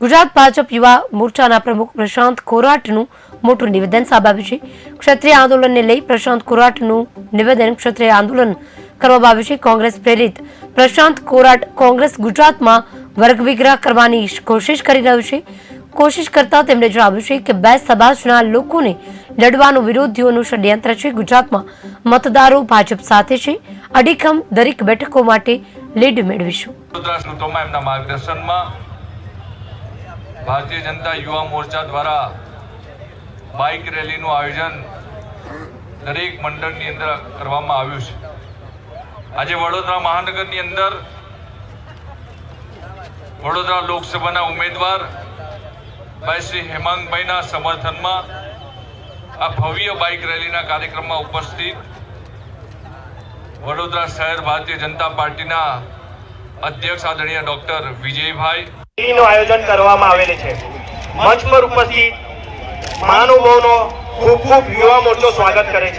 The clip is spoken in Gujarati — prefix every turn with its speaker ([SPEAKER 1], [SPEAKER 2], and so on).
[SPEAKER 1] ગુજરાત ભાજપ યુવા મોરચાના પ્રમુખ પ્રશાંત કોરાટનું મોટું નિવેદન આવ્યું છે. ક્ષત્રિય આંદોલનને લઈ પ્રશાંત કોરાટનું નિવેદન ક્ષત્રિય આંદોલન કરવામાં આવ્યું છે. કોંગ્રેસ પ્રેરિત પ્રશાંત કોરાટ કોંગ્રેસ ગુજરાતમાં વર્ગ વિગ્રહ કરવાની કોશિશ કરી રહ્યું છે. કોશિશ કરતા તેમણે જણાવ્યું છે કે બે સમાજના લોકોને લડવાનું વિરોધીઓનું ષડયંત્ર છે. ગુજરાતમાં મતદારો ભાજપ સાથે છે. અડીખમ દરેક બેઠકો માટે લીડ મેળવીશું.
[SPEAKER 2] એમના માર્ગદર્શનમાં ભારતીય જનતા યુવા મોરચા દ્વારા બાઇક રેલીનું આયોજન દરેક મંડળની અંદર કરવામાં આવ્યું છે. આજે વડોદરા મહાનગરની અંદર વડોદરા લોકસભાના ઉમેદવાર ભાઈ શ્રી હેમાંગભાઈના સમર્થનમાં આ ભવ્ય બાઇક રેલીના કાર્યક્રમમાં ઉપસ્થિત વડોદરા શહેર ભારતીય જનતા પાર્ટીના અધ્યક્ષ આદરણીય ડોક્ટર વિજયભાઈ
[SPEAKER 3] આયોજન કરવામાં આવેલ છે. મંચ પર ઉપસ્થિત મહાનુભાવનો ખૂબ ખૂબ યુવા મોરચો સ્વાગત કરે છે.